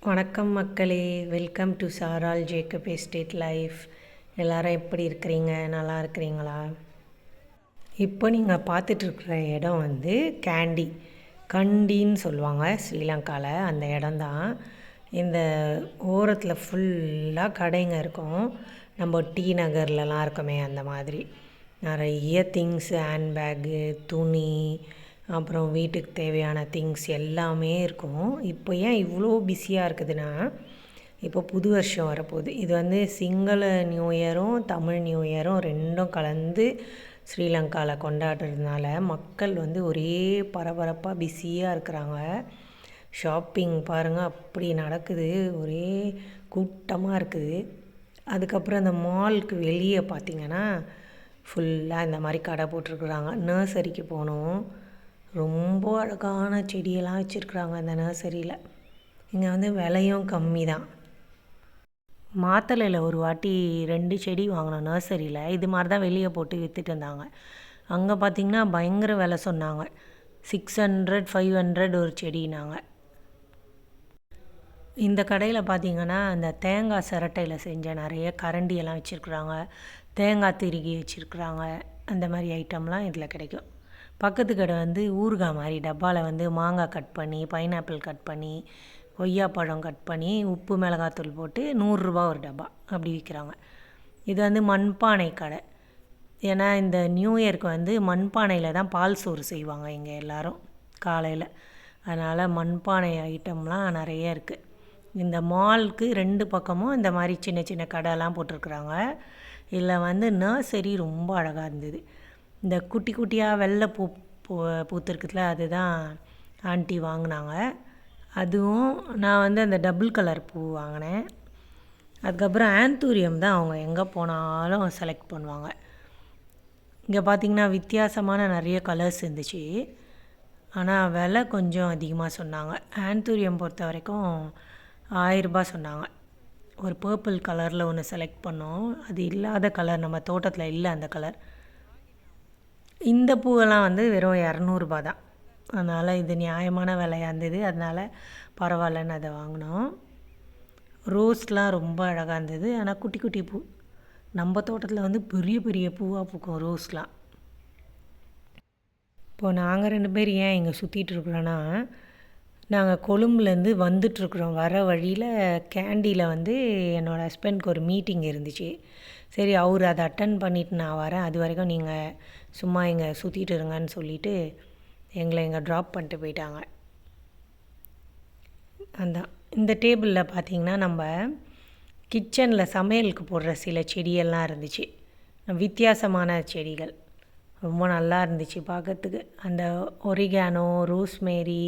வணக்கம் மக்களே. Welcome to சாரால் ஜேக்கப் எஸ்டேட் லைஃப் எல்லாரும் எப்படி இருக்கிறீங்க? நல்லா இருக்கிறீங்களா? இப்போ நீங்கள் பார்த்துட்ருக்குற இடம் வந்து கேண்டி கண்டின்னு சொல்லுவாங்க ஸ்ரீலங்காவில் அந்த இடம்தான். இந்த ஓரத்தில் ஃபுல்லாக கடைங்க இருக்கும். நம்ம டி நகர்லலாம் இருக்கோமே அந்த மாதிரி. நிறைய திங்ஸ் ஹேண்ட்பேக்கு துணி அப்புறம் வீட்டுக்கு தேவையான திங்ஸ் எல்லாமே இருக்கும். இப்போ ஏன் இவ்வளோ பிஸியாக இருக்குதுன்னா இப்போ புது வருஷம் வரப்போகுது. இது வந்து சிங்கள நியூ இயரும் தமிழ் நியூ இயரும் ரெண்டும் கலந்து ஸ்ரீலங்காவில் கொண்டாடுறதுனால மக்கள் வந்து ஒரே பரபரப்பாக பிஸியாக இருக்கிறாங்க. ஷாப்பிங் பாருங்கள் அப்படி நடக்குது. ஒரே கூட்டமாக இருக்குது. அதுக்கப்புறம் அந்த மாலுக்கு வெளியே பார்த்தீங்கன்னா ஃபுல்லாக இந்த மாதிரி கடை போட்டிருக்குறாங்க. நர்சரிக்கு போகணும். ரொம்ப அழகான செடியெல்லாம் வச்சுருக்குறாங்க அந்த நர்சரியில். இங்கே வந்து விலையும் கம்மி தான் மாத்தலையில் ஒரு வாட்டி ரெண்டு செடி வாங்கினோம் நர்சரியில். இது மாதிரி தான் வெளியே போட்டு விற்றுட்டு இருந்தாங்க. அங்கே பார்த்திங்கன்னா பயங்கர விலை சொன்னாங்க. சிக்ஸ் ஹண்ட்ரட் ஃபைவ் ஹண்ட்ரட் ஒரு செடினாங்க. இந்த கடையில் பார்த்தீங்கன்னா அந்த தேங்காய் சிரட்டையில் செஞ்ச நிறைய கரண்டியெல்லாம் வச்சுருக்குறாங்க. தேங்காய் திருகி வச்சுருக்குறாங்க. அந்த மாதிரி ஐட்டம்லாம் இதில் கிடைக்கும். பக்கத்து கடை வந்து ஊறுகாய் மாதிரி டப்பாவில் வந்து மாங்காய் கட் பண்ணி பைனாப்பிள் கட் பண்ணி கொய்யாப்பழம் கட் பண்ணி உப்பு மிளகாத்தூள் போட்டு நூறுரூபா ஒரு டப்பா அப்படி விற்கிறாங்க இது வந்து மண்பானை கடை. ஏன்னா இந்த நியூ இயருக்கு வந்து மண்பானையில் தான் பால் சோறு செய்வாங்க இங்கே எல்லோரும் காலையில். அதனால் மண்பானை ஐட்டம்லாம் நிறைய இருக்குது இந்த மாலுக்கு ரெண்டு பக்கமும் இந்த மாதிரி சின்ன சின்ன கடைலாம் போட்டிருக்குறாங்க. இதில் வந்து நர்சரி ரொம்ப அழகாக இருந்தது. இந்த குட்டி குட்டியாக வெள்ளை பூ பூ பூத்துருக்குதுல அதுதான் ஆண்டி வாங்கினாங்க. அதுவும் நான் வந்து அந்த டபுள் கலர் பூ வாங்கினேன். அதுக்கப்புறம் ஆந்தூரியம் தான் அவங்க எங்கே போனாலும் செலக்ட் பண்ணுவாங்க. இங்கே பார்த்திங்கன்னா வித்தியாசமான நிறைய கலர்ஸ் இருந்துச்சு. ஆனால் விலை கொஞ்சம் அதிகமாக சொன்னாங்க. ஆந்தூரியம் பொறுத்த வரைக்கும் ஆயிரரூபா சொன்னாங்க. ஒரு பர்பிள் கலரில் ஒன்று செலக்ட் பண்ணோம். அது இல்லாத கலர் நம்ம தோட்டத்தில் இல்லை அந்த கலர் இந்த பூவெல்லாம் வந்து வெறும் இரநூறுபா தான். அதனால் இது நியாயமான விலையாக இருந்தது. அதனால் பரவாயில்லன்னு அதை வாங்கினோம். ரோஸ்லாம் ரொம்ப அழகாக இருந்தது. ஆனால் குட்டி குட்டி பூ நம்ம தோட்டத்தில் வந்து பெரிய பெரிய பூவாக பூக்கும் ரோஸ்லாம் இப்போது நாங்கள் ரெண்டு பேர் ஏன் இங்கே சுற்றிட்டுருக்குறோன்னா நாங்கள் கொழும்புலேருந்து வந்துட்டுருக்குறோம் வர வழியில் கேண்டியில் வந்து என்னோடய ஹஸ்பண்ட்க்கு ஒரு மீட்டிங் இருந்துச்சு. சரி அவர் அதை அட்டன் பண்ணிவிட்டு நான் வரேன். அது வரைக்கும் நீங்கள் சும்மா இங்கே சுற்றிட்டு இருங்கன்னு சொல்லிவிட்டு எங்களை இங்கே ட்ராப் பண்ணிட்டு போயிட்டாங்க. அந்த இந்த டேபிளில் பார்த்திங்கன்னா நம்ம கிச்சனில் சமையலுக்கு போடுற சில செடியெல்லாம் இருந்துச்சு. வித்தியாசமான செடிகள். ரொம்ப நல்லா இருந்துச்சு பார்க்கறதுக்கு அந்த ஒரிகானோ ரோஸ்மேரி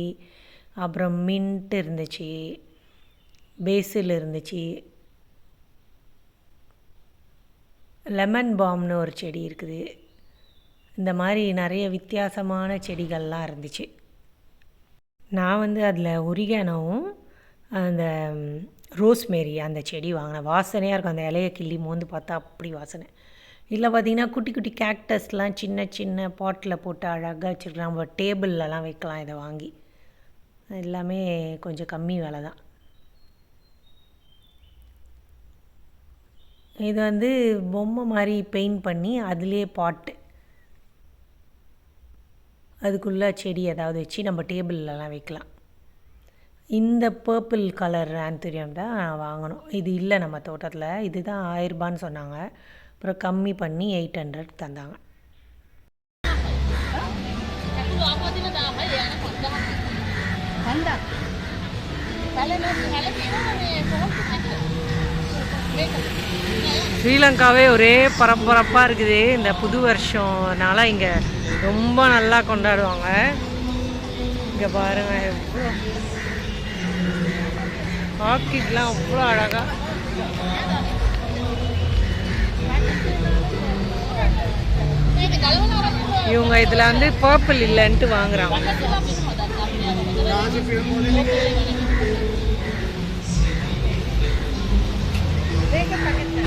அப்புறம் மின்ட் இருந்துச்சு. பேசில் இருந்துச்சு. லெமன் பாம்னு ஒரு செடி இருக்குது. இந்த மாதிரி நிறைய வித்தியாசமான செடிகள்லாம் இருந்துச்சு. நான் வந்து அதில் உரிகனவும் அந்த ரோஸ்மேரி அந்த செடி வாங்கினேன். வாசனையாக இருக்கும். அந்த இலையை கிள்ளி மோந்து பார்த்தா அப்படி வாசனை. இல்லை பார்த்திங்கன்னா குட்டி குட்டி கேக்டஸ்லாம் சின்ன சின்ன பாட்டில் போட்டு அழகாக வச்சுருக்கலாம். நம்ம டேபிள்லலாம் வைக்கலாம் இதை வாங்கி. எல்லாமே கொஞ்சம் கம்மி விலை தான் இது வந்து பொம்மை மாதிரி பெயிண்ட் பண்ணி அதிலே பாட்டு அதுக்குள்ளே செடி ஏதாவது வச்சு நம்ம டேபிள்லலாம் வைக்கலாம். இந்த பர்பிள் கலர் ஆந்தூரியம் தான் வாங்கணும். இது இல்லை நம்ம தோட்டத்தில். இது தான் ஆயிரரூபான்னு சொன்னாங்க. அப்புறம் கம்மி பண்ணி எயிட் ஹண்ட்ரட் தந்தாங்க. ஸ்ரீலங்காவே ஒரே பரபரப்பாக இருக்குது. இந்த புது வருஷம்னால இங்கே ரொம்ப நல்லா கொண்டாடுவாங்க. இங்கே பாருங்க. எவ்வளோ ஆர்கிட்லாம் அவ்வளோ அழகாக இவங்க இதில் வந்து பர்பிள் இல்லைன்ட்டு வாங்குறாங்க. Thank you.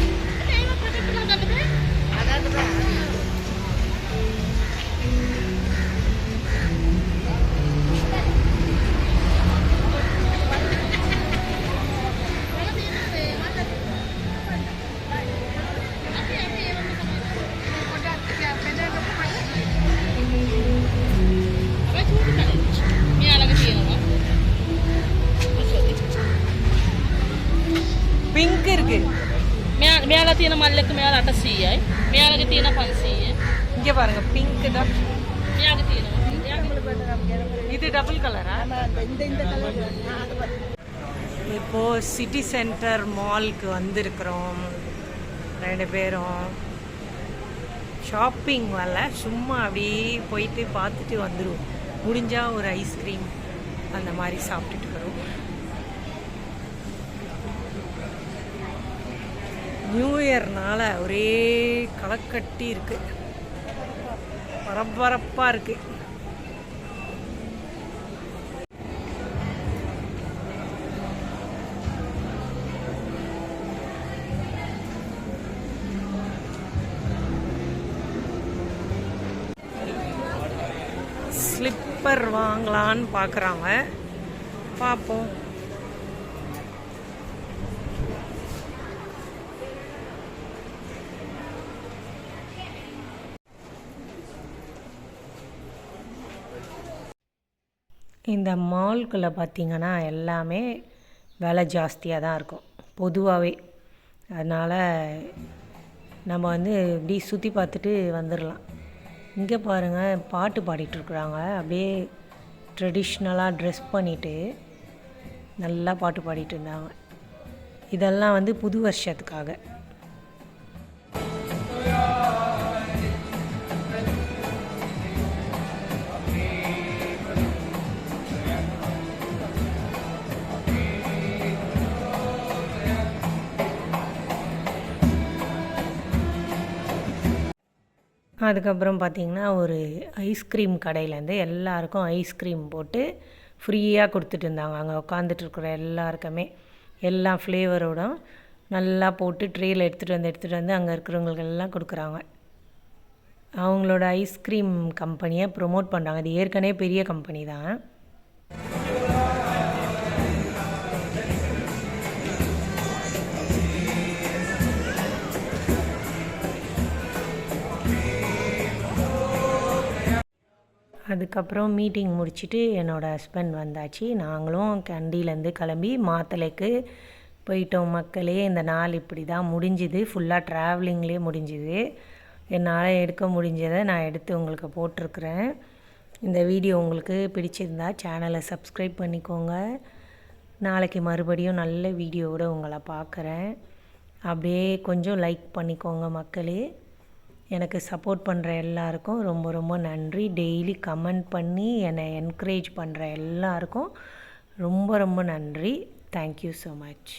තියෙන මල්ලක මෙයාලා 800යි. මෙයාලගේ තියෙන 500යි. இங்கே பாருங்க பிங்க் தான் මෙයාගේ තියෙනවා. මෙයාගේ இது டபுள் கலரா இப்போ சிட்டி சென்டர் மால்க்கு வந்திருக்கிறோம் ரெண்டு பேரும் ஷாப்பிங் வரல சும்மா அப்படியே போயிட்டு பார்த்துட்டு வந்துடுவோம் முடிஞ்சா ஒரு ஐஸ்கிரீம் அந்த மாதிரி சாப்பிட்டுட்டு வருவோம் நியூ இயர்னால ஒரே களைக்கட்டி இருக்கு. பரபரப்பாக இருக்குது ஸ்லிப்பர் வாங்கலான்னு பார்க்குறாங்க பார்ப்போம் இந்த மால்குள்ளே பார்த்திங்கன்னா எல்லாமே விலை ஜாஸ்தியாக தான் இருக்கும். பொதுவாகவே. அதனால் நம்ம வந்து இப்படி சுற்றி பார்த்துட்டு வந்துடலாம். இங்கே பாருங்கள் பாட்டு பாடிட்டுருக்குறாங்க அப்படியே ட்ரெடிஷ்னலாக ட்ரெஸ் பண்ணிவிட்டு நல்லா பாட்டு பாடிட்டு இருந்தாங்க. இதெல்லாம் வந்து புது வருஷத்துக்காக. அதுக்கப்புறம் பார்த்திங்கன்னா ஒரு ஐஸ்கிரீம் கடையிலேருந்து எல்லாருக்கும் ஐஸ்கிரீம் போட்டு ஃப்ரீயாக கொடுத்துட்டு இருந்தாங்க. அங்கே உட்காந்துட்டு இருக்கிற எல்லாருக்குமே. எல்லா ஃப்ளேவரோடும் நல்லா போட்டு ட்ரேயில் எடுத்துகிட்டு வந்து எடுத்துகிட்டு வந்து அங்கே இருக்கிறவங்களுக்கெல்லாம் கொடுக்குறாங்க. அவங்களோட ஐஸ்கிரீம் கம்பெனியை ப்ரொமோட் பண்ணுறாங்க இது ஏற்கனவே பெரிய கம்பெனி தான். அதுக்கப்புறம் மீட்டிங் முடிச்சுட்டு என்னோடய ஹஸ்பண்ட் வந்தாச்சு. நாங்களும் கண்டிலேருந்து கிளம்பி மாத்தளைக்கு போயிட்டோம் மக்களே. இந்த நாள் இப்படி தான் முடிஞ்சுது ஃபுல்லாக ட்ராவலிங்லேயே முடிஞ்சுது. என்னால் எடுக்க முடிஞ்சதை நான் எடுத்து உங்களுக்கு போட்டிருக்கிறேன். இந்த வீடியோ உங்களுக்கு பிடிச்சிருந்தா சேனலை சப்ஸ்கிரைப் பண்ணிக்கோங்க. நாளைக்கு மறுபடியும் நல்ல வீடியோவோட உங்களை பார்க்குறேன். அப்படியே கொஞ்சம் லைக் பண்ணிக்கோங்க மக்களே. எனக்கு சப்போர்ட் பண்ணுற எல்லாருக்கும் ரொம்ப ரொம்ப நன்றி. டெய்லி கமெண்ட் பண்ணி என்னை என்கரேஜ் பண்ணுற எல்லாருக்கும் ரொம்ப ரொம்ப நன்றி. Thank you so much